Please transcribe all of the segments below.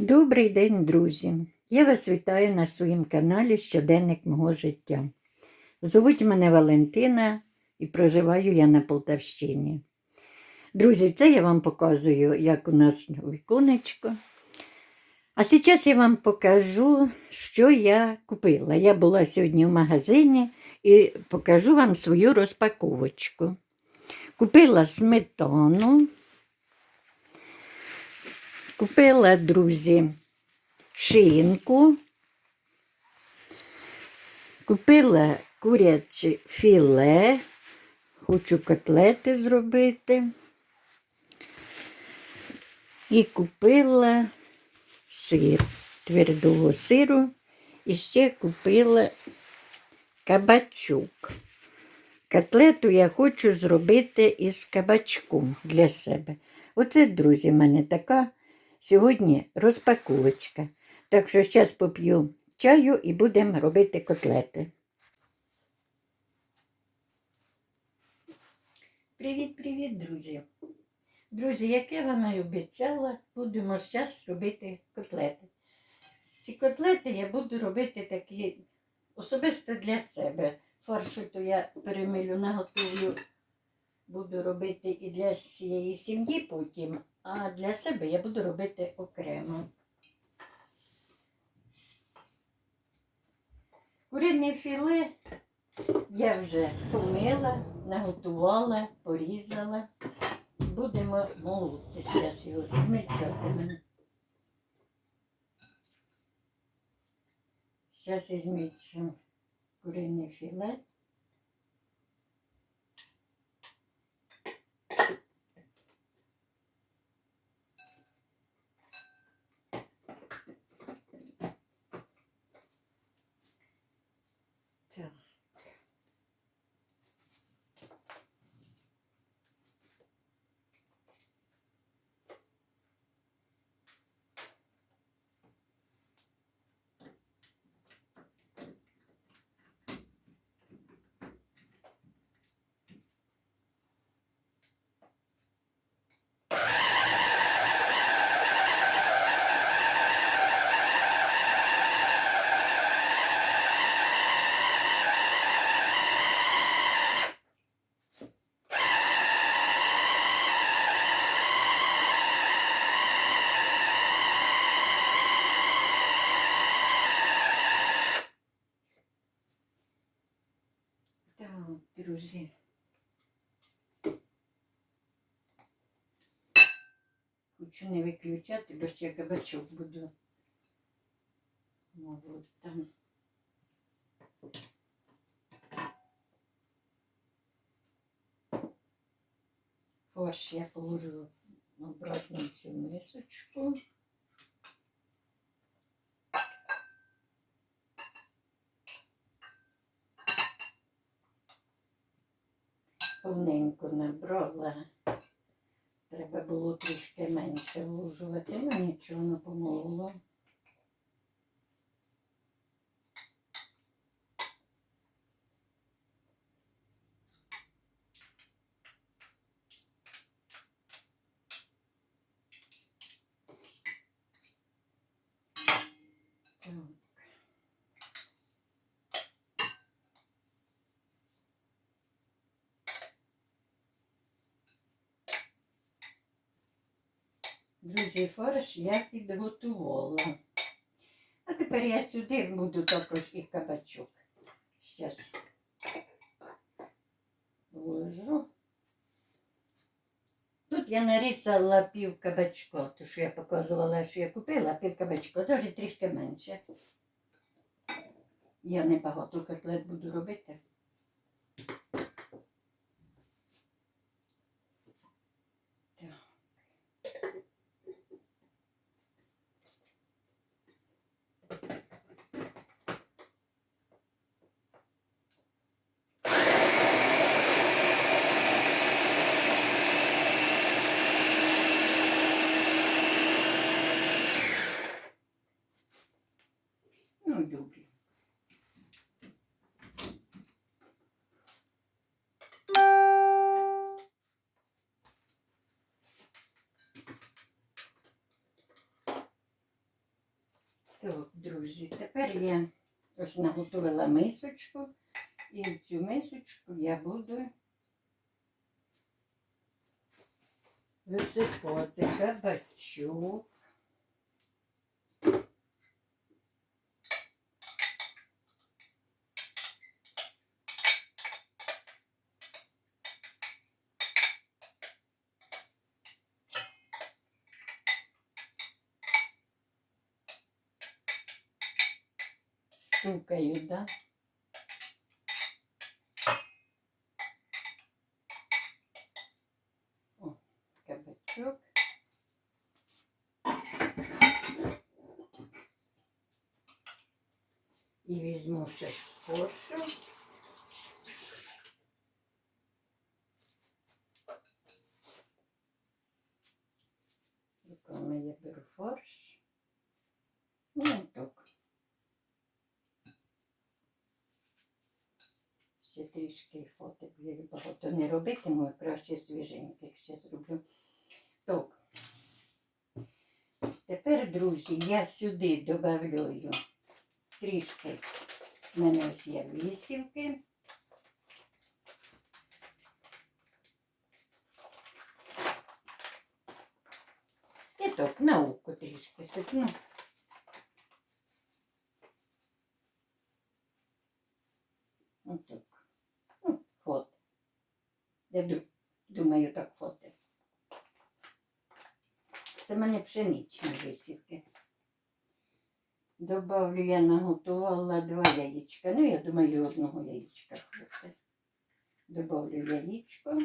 Добрий день, друзі! Я вас вітаю на своєму каналі Щоденник мого життя. Звуть мене Валентина і проживаю я на Полтавщині. Друзі, це я вам показую, як у нас віконечко. А зараз я вам покажу, що я купила. Я була сьогодні в магазині і покажу вам свою розпаковочку. Купила сметану. Купила, друзі, шинку, купила куряче філе, хочу котлети зробити. І купила сир, твердого сиру, і ще купила кабачок. Котлету я хочу зробити із кабачком для себе. Оце, друзі, в мене така сьогодні розпаковочка. Так що зараз поп'ю чаю і будемо робити котлети. Привіт-привіт, друзі! Друзі, як я вам і обіцяла, будемо зараз робити котлети. Ці котлети я буду робити такі особисто для себе. Фаршу то я перемилю, наготовлю, буду робити і для всієї сім'ї потім, а для себе я буду робити окремо. Курине філе я вже помила, наготувала, порізала. Будемо молоти зараз його, змельчати. Зараз ізмельчимо курине філе. Хочу не виключати, бо ще кабачок буду. Ну, от там. Фарш я положу обратно в цю мисочку. повненько набрала. Треба було трішки менше влужувати, але нічого не помогло. Так. Друзі, фарш я підготувала. А тепер я сюди буду також і кабачок. Зараз вложу. Тут я нарізала пів кабачка, то що я показувала, що я купила, пів кабачка, навіть трішки менше. Я не багато котлет буду робити. Ну, добре. Так, друзі, тепер я ось наготовила мисочку, і в цю мисочку я буду висипати кабачок. Да? Кабачок. І візьму ще скотчу. Руками я беру фарш. Ну, так. Ще трішки фотик я багато не робитиму, краще свіженьких ще зроблю. Так. Тепер, друзі, я сюди додаю трішки. в мене ось є вісівки. І так, на око трішки сипну. Я думаю, так хватить. Це в мене пшеничні висівки. Добавлю, я наготувала два яєчка. Ну, я думаю, одного яєчка хватить. Добавлю яєчко.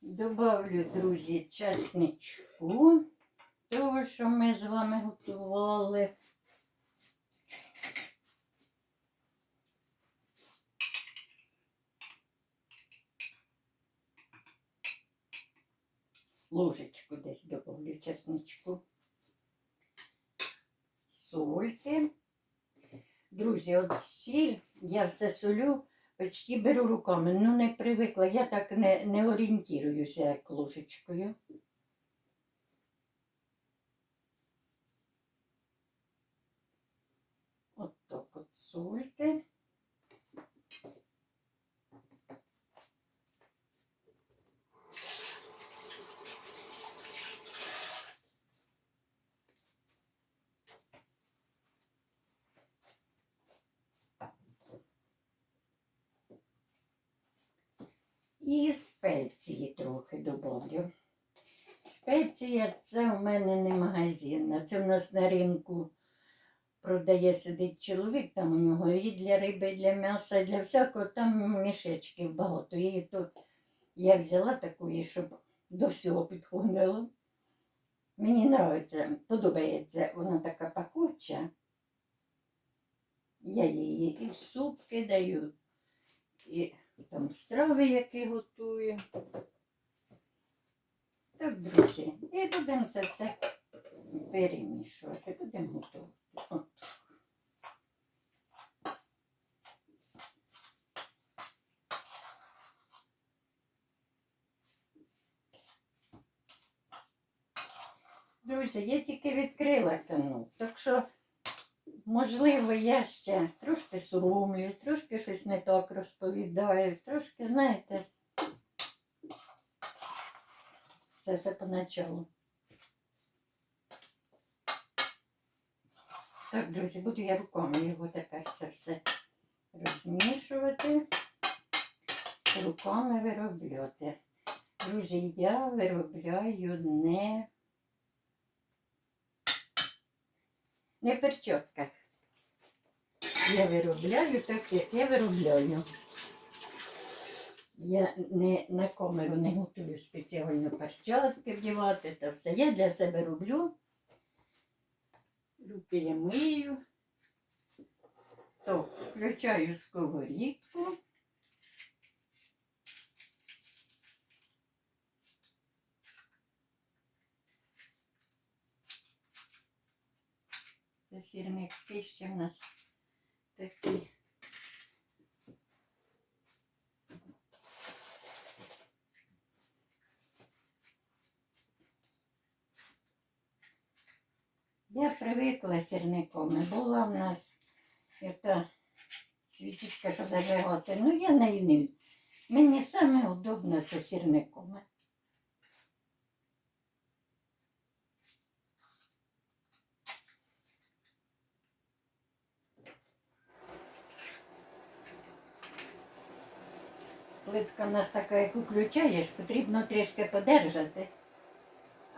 Добавлю, друзі, чесничку. Того, що ми з вами готували. Ложечку десь добавлю чесничку. Сольки. Друзі, от сіль я все солю, почти беру руками. Ну, не привикла, я так не, не орієнтуюся як ложечкою. От так от сольте. І спеції трохи добавлю. Спеція це у мене не магазинна. Це в нас на ринку продає сидить чоловік, там у нього і для риби, і для м'яса, і для всякого, там мішечків багато. І то я взяла таку, щоб до всього підходило. Мені подобається, подобається, вона така пахуча. Я її і в суп кидаю, і там страви, які готую. Так, друзі, і будемо це все перемішувати, будемо готувати. От. Друзі, я тільки відкрила канал, так що, можливо, я ще трошки соромлюсь, трошки щось не так розповідаю, трошки, знаєте, це все поначалу. Так, друзі, буду я руками його тепер це все розмішувати, руками виробляти. Друзі, я виробляю не, не в перчатках. Я виробляю так, як я виробляю. Я не на камеру не готую спеціально перчатки вдівати та все. Я для себе роблю. Руки я мию. То включаю сковорідку. Це сірники ще в нас такі. Я привикла сірником. Була в нас та свічечка, що зажигати. Ну я не Мені саме удобно це сірником. Плитка в нас така, як включаєш, потрібно трішки подержати,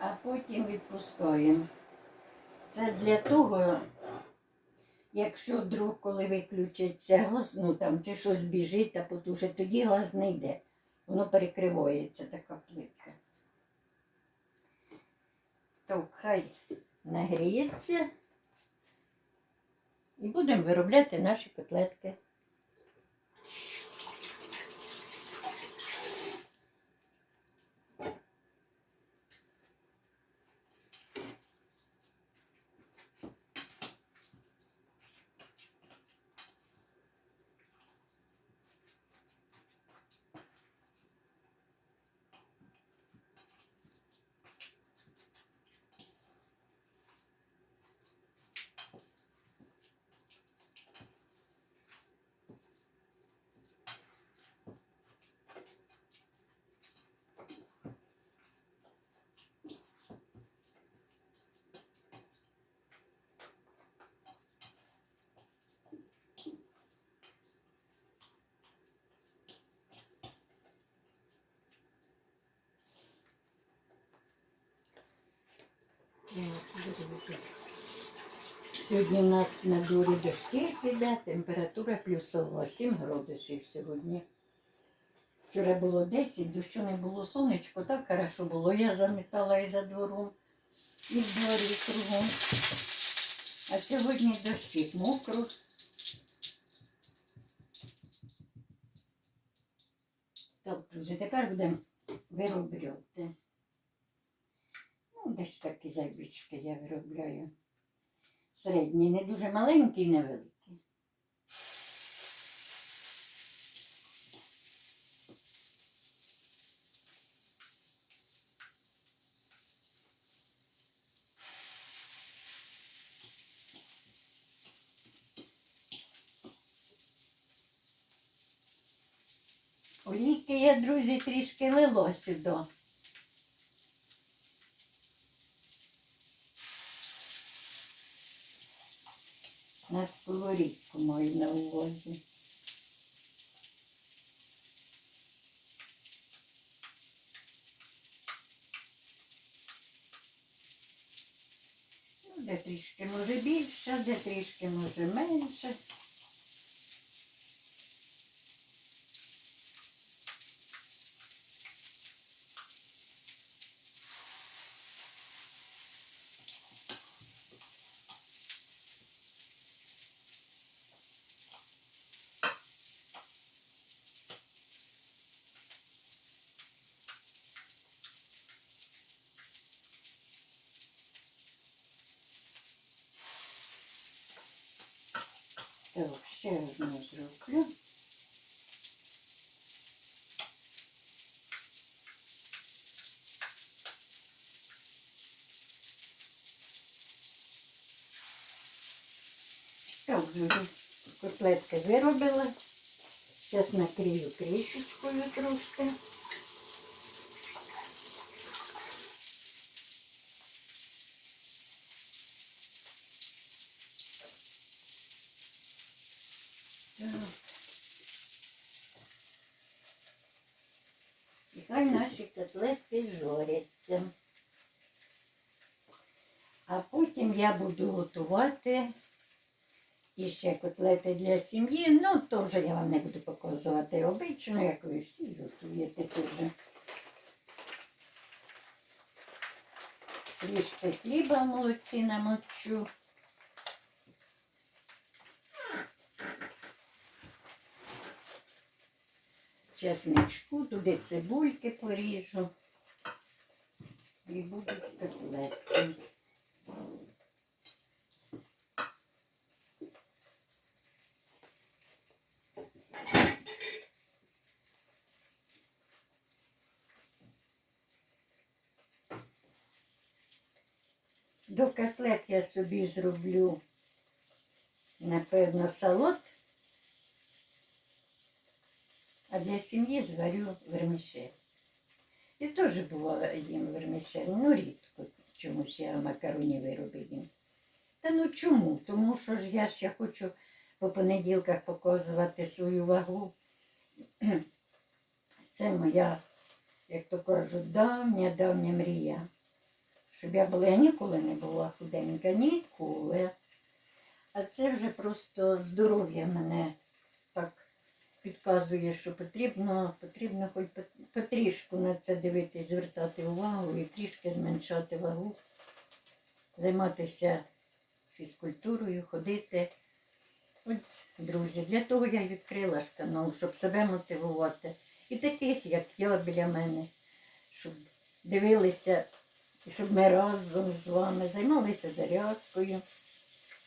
а потім відпускаємо. Це для того, якщо вдруг, коли виключиться газ, ну там чи щось біжить, а потуже, тоді газ не йде. Воно перекривається така плитка. То хай нагріється і будемо виробляти наші котлетки. Сьогодні у нас на дворі дощі піде, температура плюсова 7 градусів сьогодні. Вчора було 10, дощу не було сонечко, так хорошо було. Я замітала і за двором, і в дворі кругом. А сьогодні дощі мокро. Так, друзі, тепер будемо виробляти. Ну, десь такі зайбічки я виробляю. Середні, не дуже маленькі і невеликі. Олійки я, друзі, трішки лило сюди. На сковорідку маю на увазі. Ну, де трішки може більше, де трішки може менше. Так, ще одну зроблю. Так, друзі, котлетки виробила. Зараз накрию кришечкою трошки. Так. І хай наші котлетки жоряться. А потім я буду готувати іще котлети для сім'ї. Ну, теж я вам не буду показувати обично, як ви всі готуєте теж. Трішки хліба в молоці намочу. чесничку, туди цибульки поріжу. І будуть котлетки. До котлет я собі зроблю, напевно, салат, а для сім'ї зварю вермішель. І теж бувало їм вермішель, ну рідко чомусь я макароні вироби їм. Та ну чому? Тому що ж я я хочу по понеділках показувати свою вагу. Це моя, як то кажуть, давня, давня мрія. Щоб я була, я ніколи не була худенька, ніколи. А це вже просто здоров'я мене так підказує, що потрібно, потрібно хоч потрішку на це дивитись, звертати увагу і трішки зменшати вагу, займатися фізкультурою, ходити. От, друзі, для того я відкрила ж канал, щоб себе мотивувати. І таких, як я біля мене, щоб дивилися, щоб ми разом з вами займалися зарядкою.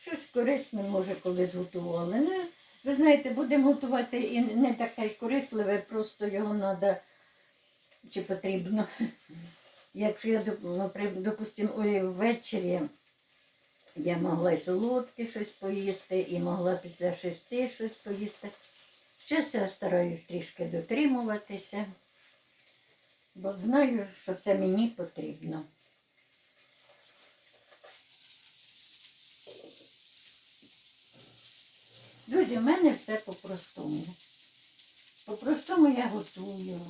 Щось корисне, може, коли зготували. Ну, ви знаєте, будемо готувати і не таке корисливе, просто його треба чи потрібно. Якщо я, допустимо, ввечері я могла і солодке щось поїсти, і могла після шести щось поїсти. Зараз я стараюсь трішки дотримуватися, бо знаю, що це мені потрібно. Друзі, в мене все по-простому. По-простому я готую.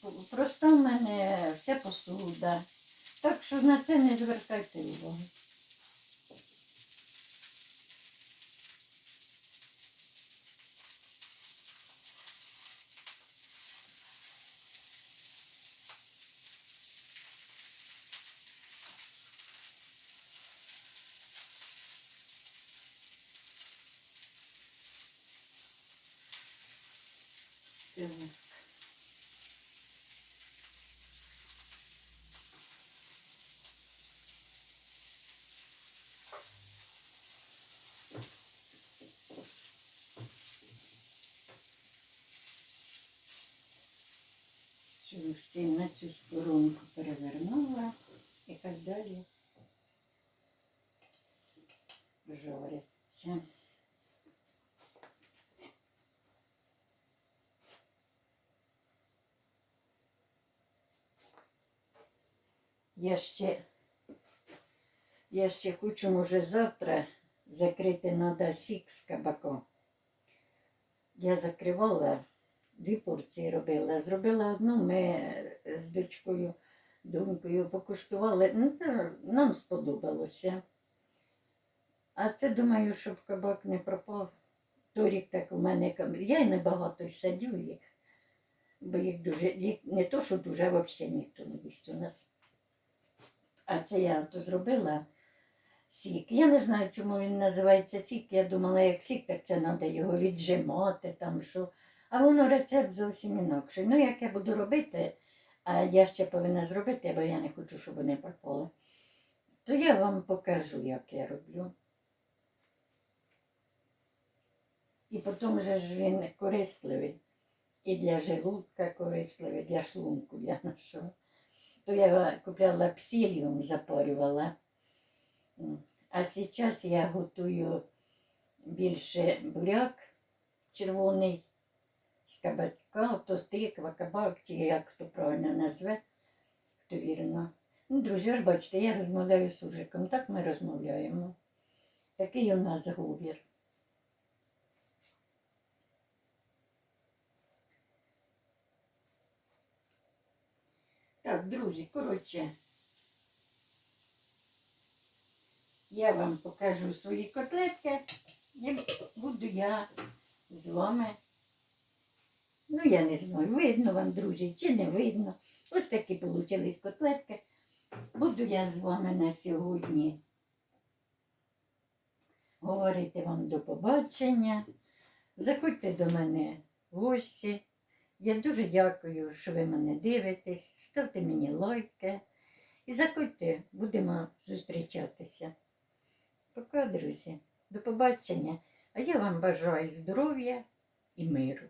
По-простому в мене вся посуда. Так що на це не звертайте увагу. Так. Цю ще на цю сторонку перевернула і так далі жариться. Я ще, я ще хочу, може, завтра закрити треба сік з кабаком. Я закривала, дві порції робила. Зробила одну, ми з дочкою, донькою покуштували. Ну, та нам сподобалося. А це думаю, щоб кабак не пропав. Торік так у мене каб- я й небагато садю їх, бо їх дуже, їх не то, що дуже, взагалі ніхто не їсть у нас. А це я то зробила сік. Я не знаю, чому він називається сік. Я думала, як сік, так це треба його віджимати, там що. А воно рецепт зовсім інакший. Ну, як я буду робити, а я ще повинна зробити, бо я не хочу, щоб вони пропали. То я вам покажу, як я роблю. І потім же ж він корисливий. І для желудка корисливий, для шлунку, для нашого. То я купляла псиліум, запарювала. А зараз я готую більше буряк червоний з кабачка, то тиква, кабак, чи як хто правильно назве, хто вірно. Ну, друзі, ж бачите, я розмовляю з Суржиком, так ми розмовляємо. Такий у нас говір. Так, друзі, коротше, я вам покажу свої котлетки і буду я з вами. Ну, я не знаю, видно вам, друзі, чи не видно. Ось такі вийшли котлетки. Буду я з вами на сьогодні говорити вам до побачення. Заходьте до мене в гості. Я дуже дякую, що ви мене дивитесь. Ставте мені лайки. І заходьте, будемо зустрічатися. Пока, друзі. До побачення. А я вам бажаю здоров'я і миру.